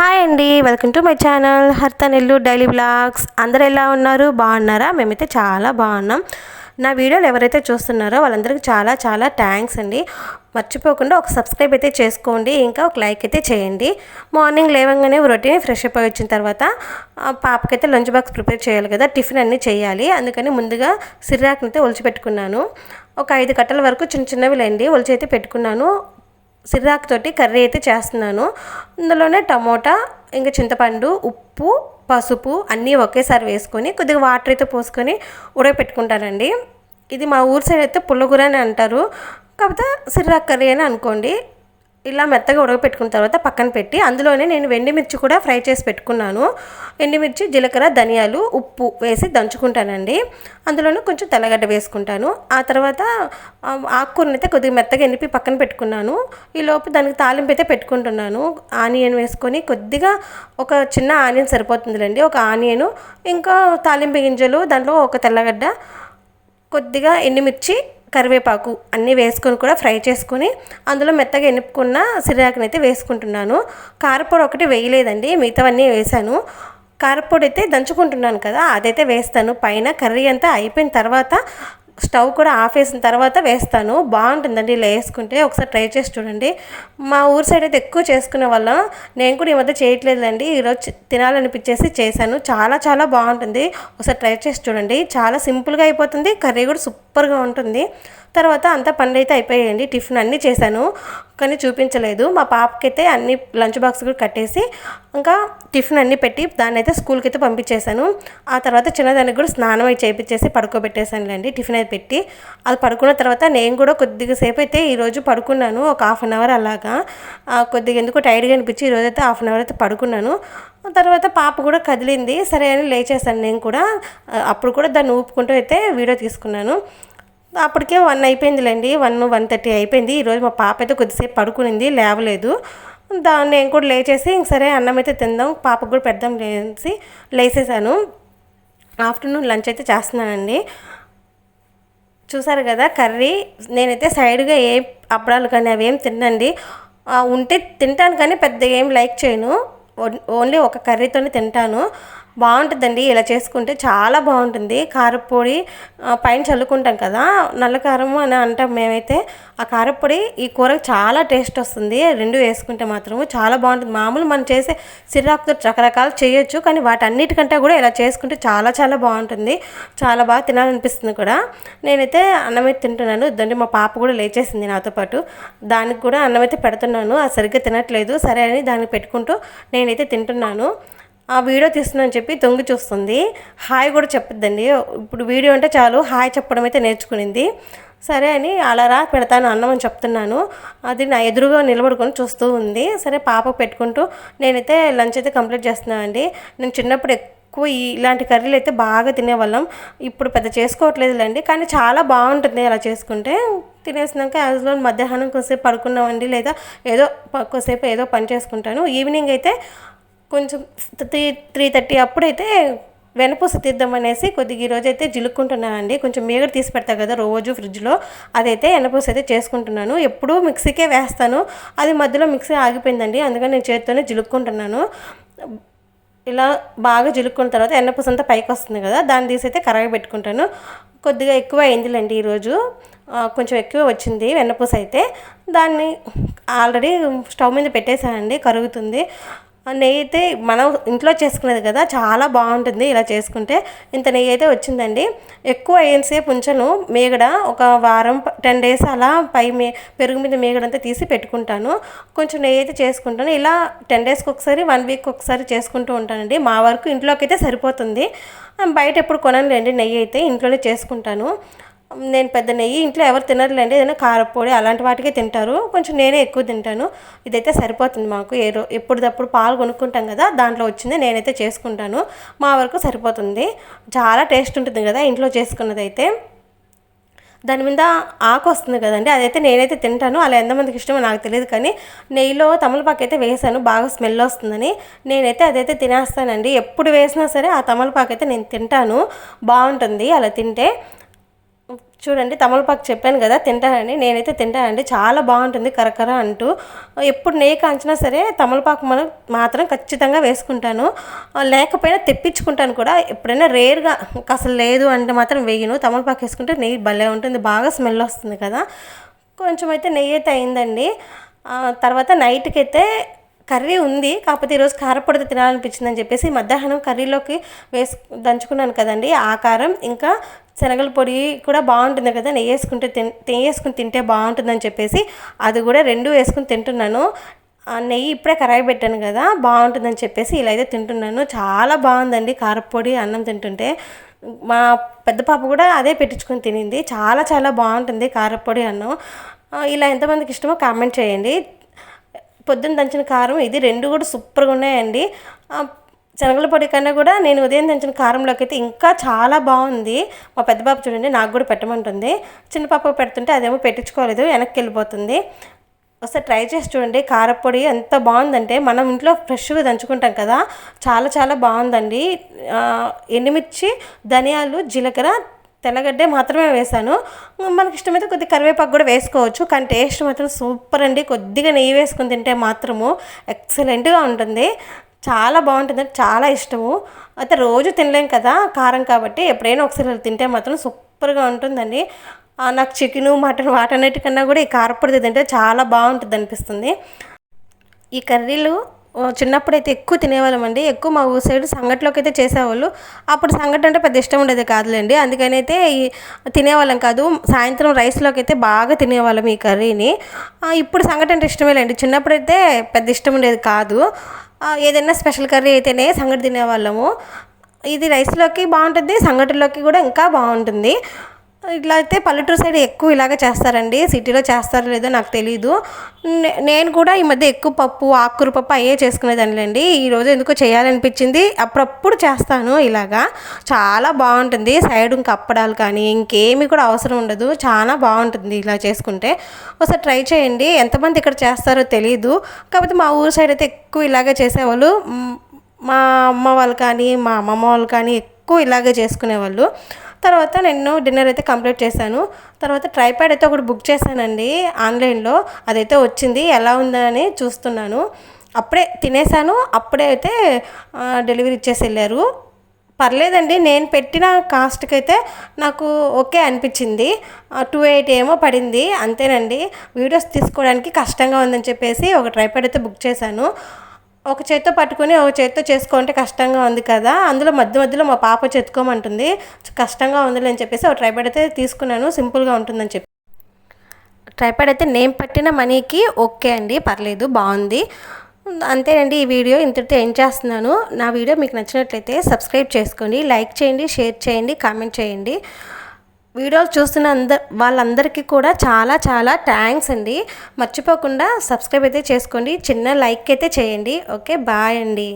Hi అండి welcome to my channel హర్తనెల్లు daily blogs. అందరు ఎలా ఉన్నారు? బాగున్నారా? మేమైతే చాలా బాగున్నాం. నా వీడియోలు ఎవరైతే చూస్తున్నారో వాళ్ళందరికీ చాలా చాలా థ్యాంక్స్ అండి. మర్చిపోకుండా ఒక సబ్స్క్రైబ్ అయితే చేసుకోండి ఇంకా ఒక లైక్ అయితే చేయండి. మార్నింగ్ లేవగానే రొటీన్ ఫ్రెష్ అప్ వచ్చిన తర్వాత పాపకైతే లంచ్ బాక్స్ ప్రిపేర్ చేయాలి కదా టిఫిన్ అన్నీ చేయాలి. అందుకని ముందుగా సిర్రాకుని అయితే పెట్టుకున్నాను ఒక ఐదు కట్టల వరకు చిన్న చిన్నవి లేండి ఒలిచి అయితే పెట్టుకున్నాను. సిర్రాకు తోటి కర్రీ అయితే చేస్తున్నాను. ఇందులోనే టమోటా ఇంకా చింతపండు ఉప్పు పసుపు అన్నీ ఒకేసారి వేసుకొని కొద్దిగా వాటర్ అయితే పోసుకొని ఉడకపెట్టుకుంటానండి. ఇది మా ఊరు సైడ్ అయితే పుల్లగూర అని అంటారు. కాకపోతే సిర్రాకు కర్రీ అని అనుకోండి. ఇలా మెత్తగా ఉడకపెట్టుకున్న తర్వాత పక్కన పెట్టి అందులోనే నేను వెండిమిర్చి కూడా ఫ్రై చేసి పెట్టుకున్నాను. ఎండిమిర్చి జీలకర్ర ధనియాలు ఉప్పు వేసి దంచుకుంటానండి. అందులోనూ కొంచెం తెల్లగడ్డ వేసుకుంటాను. ఆ తర్వాత ఆకుకూరని అయితే కొద్దిగా మెత్తగా ఎనిపి పక్కన పెట్టుకున్నాను. ఈ లోపు దానికి తాలింపు అయితే పెట్టుకుంటున్నాను. ఆనియన్ వేసుకొని కొద్దిగా ఒక చిన్న ఆనియన్ సరిపోతుందిలేండి. ఒక ఆనియన్ ఇంకా తాలింపు గింజలు దాంట్లో ఒక తెల్లగడ్డ కొద్దిగా ఎండుమిర్చి కరివేపాకు అన్నీ వేసుకొని కూడా ఫ్రై చేసుకొని అందులో మెత్తగా ఎనుపుకున్న సిరాకుని అయితే వేసుకుంటున్నాను. కారపొడి ఒకటి వేయలేదండి మిగతావన్నీ వేసాను కారపొడి అయితే దంచుకుంటున్నాను కదా అదైతే వేస్తాను. పైన కర్రీ అంతా అయిపోయిన తర్వాత స్టవ్ కూడా ఆఫ్ వేసిన తర్వాత వేస్తాను. బాగుంటుందండి ఇలా వేసుకుంటే. ఒకసారి ట్రై చేసి చూడండి. మా ఊరు సైడ్ అయితే ఎక్కువ చేసుకునే వల్ల నేను కూడా ఈ మధ్య చేయట్లేదండి ఈరోజు తినాలనిపించేసి చేశాను. చాలా చాలా బాగుంటుంది. ఒకసారి ట్రై చేసి చూడండి. చాలా సింపుల్గా అయిపోతుంది. కర్రీ కూడా సూపర్గా ఉంటుంది. తర్వాత అంతా పనులు అయితే అయిపోయాయండి టిఫిన్ అన్నీ చేశాను. కానీ చూపించలేదు. మా పాపకైతే అన్ని లంచ్ బాక్స్ కూడా కట్టేసి ఇంకా టిఫిన్ అన్నీ పెట్టి దాన్ని అయితే స్కూల్కి అయితే పంపించేశాను. ఆ తర్వాత చిన్నదానికి కూడా స్నానం అయితే చేయించేసి పడుకోబెట్టేశానులేండి టిఫిన్ అయితే పెట్టి. అది పడుకున్న తర్వాత నేను కూడా కొద్దిగా సేపు అయితే ఈరోజు పడుకున్నాను ఒక హాఫ్ అన్ అవర్ అలాగా. కొద్దిగా ఎందుకు టైర్డ్గా అనిపించి ఈరోజు అయితే హాఫ్ అన్ అవర్ అయితే పడుకున్నాను. తర్వాత పాప కూడా కదిలింది సరే అని లేచేసాను నేను కూడా. అప్పుడు కూడా దాన్ని ఊపుకుంటూ అయితే వీడియో తీసుకున్నాను. అప్పటికే వన్ అయిపోయిందిలేండి. వన్ వన్ థర్టీ అయిపోయింది. ఈరోజు మా పాప అయితే కొద్దిసేపు పడుకునింది లేవలేదు. దాన్ని నేను కూడా లేచేసి ఇంక సరే అన్నం అయితే తిందాం పాపకు కూడా పెడదాం లేసి లేచేసాను ఆఫ్టర్నూన్ లంచ్ అయితే చేస్తున్నానండి. చూసారు కదా కర్రీ నేనైతే సైడ్గా ఏ అప్పడాలు కానీ అవి ఏం తినండి ఉంటే తింటాను కానీ పెద్ద ఏం లైక్ చేయను. ఓన్లీ ఒక కర్రీతోనే తింటాను. బాగుంటుందండి. ఇలా చేసుకుంటే చాలా బాగుంటుంది. కారపొడి పైన చల్లుకుంటాం కదా నల్ల కారము అని అంటాం మేమైతే. ఆ కారపొడి ఈ కూరకు చాలా టేస్ట్ వస్తుంది. రెండు వేసుకుంటే మాత్రము చాలా బాగుంటుంది. మామూలు మనం చేసే సిరాకుతో రకరకాలు చేయొచ్చు కానీ వాటన్నిటికంటే కూడా ఇలా చేసుకుంటే చాలా చాలా బాగుంటుంది. చాలా బాగా తినాలనిపిస్తుంది కూడా. నేనైతే అన్నం అయితే తింటున్నాను. దండి మా పాప కూడా లేచేసింది నాతో పాటు. దానికి కూడా అన్నం అయితే పెడుతున్నాను. అది సరిగ్గా తినట్లేదు. సరే అని దానికి పెట్టుకుంటూ నేనైతే తింటున్నాను. ఆ వీడియో తీస్తున్నాను చెప్పి తొంగి చూస్తుంది. హాయ్ కూడా చెప్పద్దండి. ఇప్పుడు వీడియో అంటే చాలు. హాయ్ చెప్పడం అయితే నేర్చుకునింది. సరే అని అలా రా పెడతాను అన్నం అని చెప్తున్నాను. అది నా ఎదురుగా నిలబడుకొని చూస్తూ ఉంది. సరే పాప పెట్టుకుంటూ నేనైతే లంచ్ అయితే కంప్లీట్ చేస్తున్నాను అండి. నేను చిన్నప్పుడు ఎక్కువ ఇలాంటి కర్రీలు అయితే బాగా తినేవాళ్ళం. ఇప్పుడు పెద్ద చేసుకోవట్లేదులేండి. కానీ చాలా బాగుంటుంది అలా చేసుకుంటే. తినేసినాక యాజ్లో మధ్యాహ్నం కొద్దిసేపు పడుకున్నామండి. లేదా ఏదో ప- కొద్దిసేపు ఏదో పని చేసుకుంటాను. ఈవినింగ్ అయితే కొంచెం త్రీ త్రీ థర్టీ అప్పుడైతే వెనపూస తీద్దామనేసి కొద్దిగా ఈరోజు అయితే జిలుక్కుంటున్నానండి. కొంచెం మీగడ తీసి పెడతా కదా రోజు ఫ్రిడ్జ్లో. అదైతే వెనపూస అయితే చేసుకుంటున్నాను. ఎప్పుడూ మిక్సీకే వేస్తాను. అది మధ్యలో మిక్సీ ఆగిపోయిందండి. అందుకని నేను చేతితోనే జిలుక్కుంటున్నాను. ఇలా బాగా జిలుక్కున్న తర్వాత ఎన్నపూస అంతా పైకి వస్తుంది కదా దాన్ని తీసి అయితే కరగబెట్టుకుంటాను కొద్దిగా ఎక్కువ అయిందిలేండి ఈరోజు కొంచెం ఎక్కువ వచ్చింది వెన్నపూస అయితే. దాన్ని ఆల్రెడీ స్టవ్ మీద పెట్టేశానండి కరుగుతుంది. నెయ్యి అయితే మనం ఇంట్లో చేసుకునేది కదా చాలా బాగుంటుంది ఇలా చేసుకుంటే. ఇంత నెయ్యి అయితే వచ్చిందండి. ఎక్కువ అయ్యేసేపు ఉంచను. మేగడ ఒక వారం టెన్ డేస్ అలా పై మే పెరుగు మీద మేగడంతా తీసి పెట్టుకుంటాను. కొంచెం నెయ్యి అయితే చేసుకుంటాను. ఇలా టెన్ డేస్కి ఒకసారి వన్ వీక్ ఒకసారి చేసుకుంటూ ఉంటానండి. మా వరకు ఇంట్లోకి అయితే సరిపోతుంది. బయట ఎప్పుడు కొనలేండి నెయ్యి అయితే ఇంట్లోనే చేసుకుంటాను. నేను పెద్ద నెయ్యి ఇంట్లో ఎవరు తినరులేండి. ఏదైనా కారపొడి అలాంటి వాటికే తింటారు. కొంచెం నేనే ఎక్కువ తింటాను. ఇదైతే సరిపోతుంది మాకు. ఏ రో ఎప్పుడప్పుడు పాలు కొనుక్కుంటాం కదా దాంట్లో వచ్చింది నేనైతే చేసుకుంటాను. మా వరకు సరిపోతుంది. చాలా టేస్ట్ ఉంటుంది కదా ఇంట్లో చేసుకున్నదైతే. దాని మీద ఆకు వస్తుంది కదండి అదైతే నేనైతే తింటాను. అలా ఎంతమందికి ఇష్టమో నాకు తెలియదు కానీ నెయ్యిలో తమలపాకు అయితే వేసాను. బాగా స్మెల్ వస్తుందని. నేనైతే అదైతే తినేస్తానండి. ఎప్పుడు వేసినా సరే ఆ తమలపాకు అయితే నేను తింటాను. బాగుంటుంది అలా తింటే. చూడండి తమలపాకు చెప్పాను కదా తింటానండి నేనైతే తింటానండి చాలా బాగుంటుంది కరకర అంటూ. ఎప్పుడు నెయ్యి కాంచినా సరే తమలపాకు మనం మాత్రం ఖచ్చితంగా వేసుకుంటాను. లేకపోయినా తెప్పించుకుంటాను కూడా ఎప్పుడైనా రేర్గా అసలు లేదు అంటే మాత్రం వేయను. తమలపాకు వేసుకుంటే నెయ్యి భలే ఉంటుంది బాగా స్మెల్ వస్తుంది కదా. కొంచెం అయితే నెయ్యి అయితే అయిందండి. తర్వాత నైట్కి అయితే కర్రీ ఉంది కాకపోతే ఈరోజు కారపొడితో తినాలనిపించిందని చెప్పేసి మధ్యాహ్నం కర్రీలోకి వేసు దంచుకున్నాను కదండి. ఆ కారం ఇంకా శనగల పొడి కూడా బాగుంటుంది కదా నెయ్యి వేసుకుంటే తిన్ నెయ్యి వేసుకుని తింటే బాగుంటుందని చెప్పేసి అది కూడా రెండు వేసుకుని తింటున్నాను. నెయ్యి ఇప్పుడే కరాయి పెట్టాను కదా బాగుంటుందని చెప్పేసి ఇలా అయితే తింటున్నాను. చాలా బాగుందండి కారపొడి అన్నం తింటుంటే. మా పెద్ద పాప కూడా అదే పెట్టించుకొని తినింది. చాలా చాలా బాగుంటుంది కారపొడి అన్నం. ఇలా ఎంతమందికి ఇష్టమో కామెంట్ చేయండి. పొద్దున్న దంచిన కారం ఇది రెండు కూడా సూపర్గా ఉన్నాయండి. శనగల పొడి కన్నా కూడా నేను ఉదయం దంచిన కారంలోకి అయితే ఇంకా చాలా బాగుంది. మా పెద్ద పాప చూడండి నాకు కూడా పెట్టమంటుంది. చిన్న పాప పెడుతుంటే అదేమో పెట్టించుకోలేదు వెనక్కి వెళ్ళిపోతుంది. ఒకసారి ట్రై చేసి చూడండి కారపొడి ఎంత బాగుందంటే మనం ఇంట్లో ఫ్రెష్గా దంచుకుంటాం కదా చాలా చాలా బాగుందండి. ఎండుమిర్చి ధనియాలు జీలకర్ర తెల్లగడ్డే మాత్రమే వేసాను మనకి ఇష్టమైతే కొద్దిగా కరివేపాకు కూడా వేసుకోవచ్చు. కానీ టేస్ట్ మాత్రం సూపర్ అండి. కొద్దిగా నెయ్యి వేసుకుని తింటే మాత్రము ఎక్సలెంట్గా ఉంటుంది. చాలా బాగుంటుంది. చాలా ఇష్టము. అయితే రోజు తినలేం కదా కారం కాబట్టి ఎప్పుడైనా ఒకసారి తింటే మాత్రం సూపర్గా ఉంటుందండి. నాకు చికెను మటన్ వాటన్నిటికన్నా కూడా ఈ కారపొడి తింటే చాలా బాగుంటుంది అనిపిస్తుంది. ఈ కర్రీలు చిన్నప్పుడైతే ఎక్కువ తినేవాళ్ళం అండి. ఎక్కువ మా ఊరు సైడ్ సంగట్లోకి అయితే చేసేవాళ్ళు. అప్పుడు సంగటి అంటే పెద్ద ఇష్టం ఉండేది కాదులేండి. అందుకని అయితే తినేవాళ్ళం కాదు. సాయంత్రం రైస్లోకి అయితే బాగా తినేవాళ్ళం ఈ కర్రీని. ఇప్పుడు సంగటి అంటే ఇష్టమే లేండి. చిన్నప్పుడైతే పెద్ద ఇష్టం ఉండేది కాదు. ఏదైనా స్పెషల్ కర్రీ అయితేనే సంగటి తినేవాళ్ళము. ఇది రైస్లోకి బాగుంటుంది సంగటిలోకి కూడా ఇంకా బాగుంటుంది. ఇట్లా అయితే పల్లెటూరు సైడ్ ఎక్కువ ఇలాగ చేస్తారండి. సిటీలో చేస్తారో లేదో నాకు తెలీదు. నేను కూడా ఈ మధ్య ఎక్కువ పప్పు ఆకుకూర పప్పు అయ్యే చేసుకునేదానిలేండి ఈరోజు ఎందుకో చేయాలనిపించింది. అప్పుడప్పుడు చేస్తాను ఇలాగా. చాలా బాగుంటుంది. సైడ్ ఇంకా అప్పడాలు కానీ ఇంకేమి కూడా అవసరం ఉండదు. చాలా బాగుంటుంది ఇలా చేసుకుంటే. ఒకసారి ట్రై చేయండి. ఎంతమంది ఇక్కడ చేస్తారో తెలీదు. కాకపోతే మా ఊరు సైడ్ అయితే ఎక్కువ ఇలాగే చేసేవాళ్ళు. మా అమ్మ వాళ్ళు కానీ మా అమ్మమ్మ వాళ్ళు కానీ ఎక్కువ ఇలాగే చేసుకునేవాళ్ళు. తర్వాత నేను డిన్నర్ అయితే కంప్లీట్ చేశాను. తర్వాత ట్రైప్యాడ్ అయితే ఒకటి బుక్ చేశానండి ఆన్లైన్లో. అదైతే వచ్చింది. ఎలా ఉందని చూస్తున్నాను. అప్పుడే తినేసాను అప్పుడే అయితే డెలివరీ ఇచ్చేసి వెళ్ళారు. పర్లేదండి. నేను పెట్టిన కాస్ట్కి అయితే నాకు ఓకే అనిపించింది. టూ ఎయిట్ ఏమో పడింది. అంతేనండి. వీడియోస్ తీసుకోవడానికి కష్టంగా ఉందని చెప్పేసి ఒక ట్రైప్యాడ్ అయితే బుక్ చేశాను. ఒక చేత్తో పట్టుకుని ఒక చేత్తో చేసుకుంటే కష్టంగా ఉంది కదా. అందులో మధ్య మధ్యలో మా పాప చెత్తుకోమంటుంది. కష్టంగా ఉందిలే అని చెప్పేసి ఒక ట్రైపాడ్ అయితే తీసుకున్నాను. సింపుల్గా ఉంటుందని చెప్పి. ట్రైపాడ్ అయితే నేను పట్టిన మనీకి ఓకే అండి. పర్లేదు బాగుంది. అంతేనండి ఈ వీడియో. ఇంతటితో ఏం చేస్తున్నాను? నా వీడియో మీకు నచ్చినట్లయితే సబ్స్క్రైబ్ చేసుకోండి. లైక్ చేయండి షేర్ చేయండి కామెంట్ చేయండి. వీడియోలు చూస్తున్న అందరు వాళ్ళందరికీ కూడా చాలా చాలా థ్యాంక్స్ అండి. మర్చిపోకుండా సబ్స్క్రైబ్ అయితే చేసుకోండి. చిన్న లైక్ అయితే చేయండి. ఓకే బాయ్ అండి.